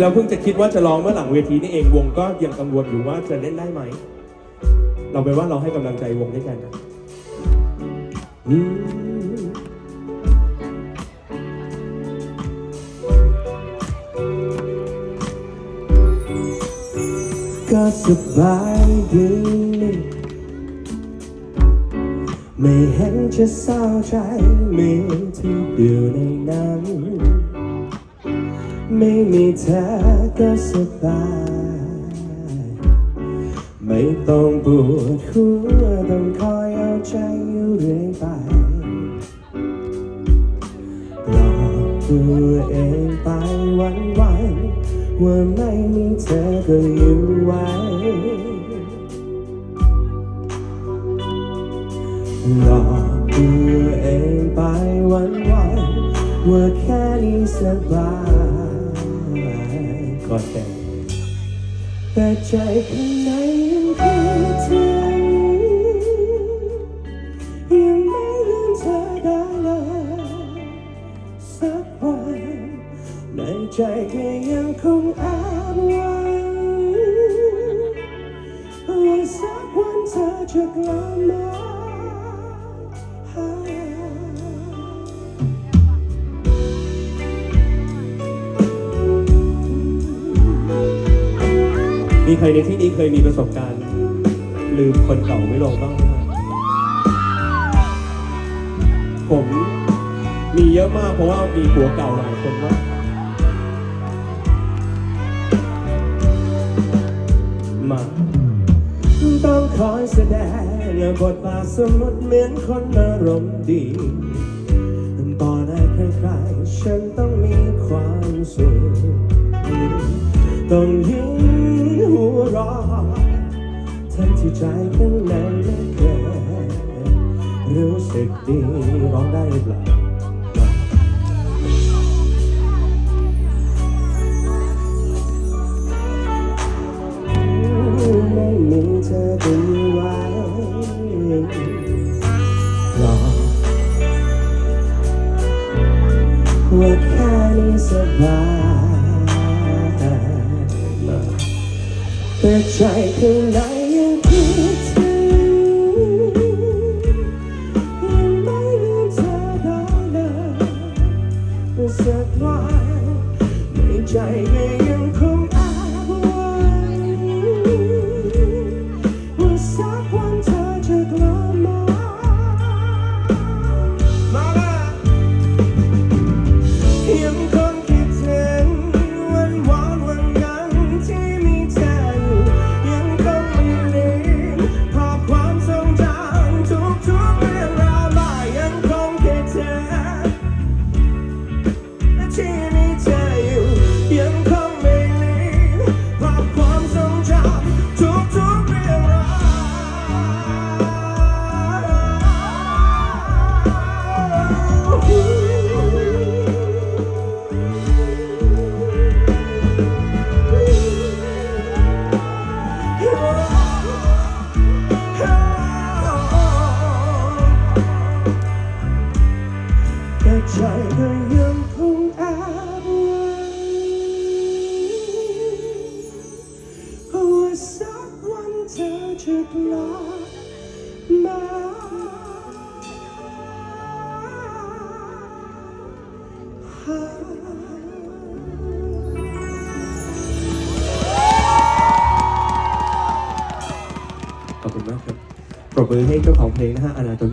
แล้วเพิ่งจะคิดว่าจะร้องเมื่อหลังเวทีนี่เองวงก็ยังกังวลอยู่ว่าจะเล่นได้ไหม เราเป็นว่าเราให้กำลังใจวงด้วยกันนะอืมก็สบายดีไม่เห็นจะเศร้าใจเหมือนที่ดูในหนัง ไม่มีเธอก็สบาย ไม่ต้องปวดหัวต้องคอยเอาใจอยู่เรื่อยไปปลอบตัวเองไปวันวันว่าไม่มีเธอก็อยู่ไหวหลอกตัวเองไปวันวันว่าแค่นี้สบาย ก่อนแต่งแต่ใจข้างในยังคิดถึงยังไม่ลืมเธอได้เลยสักวันในใจก็ยังคงแอบหวังว่าสักวันเธอจะกลับมา ใครในที่นี้เคยมีประสบการณ์ ลืมคนเก่าไม่ลงบ้างไหมครับผมมีเยอะมากเพราะว่ามีผัวเก่าหลายคนมากมาต้องคอยแสดงบทบาทสมมติเหมือนคนอารมณ์ดีต่อหน้าใครๆฉันต้องมีความสุขต้องยิ้ม ที่ใจข้างในไม่เคยรู้สึกดีร้องได้หรือเปล่าไม่มีเธอจะอยู่ไว้รอว่าแค่นี้สบายแต่ใจข้างใน ในใจ ขอบคุณมากครับ ปรบมือให้เจ้าของเพลงนะฮะอนาโต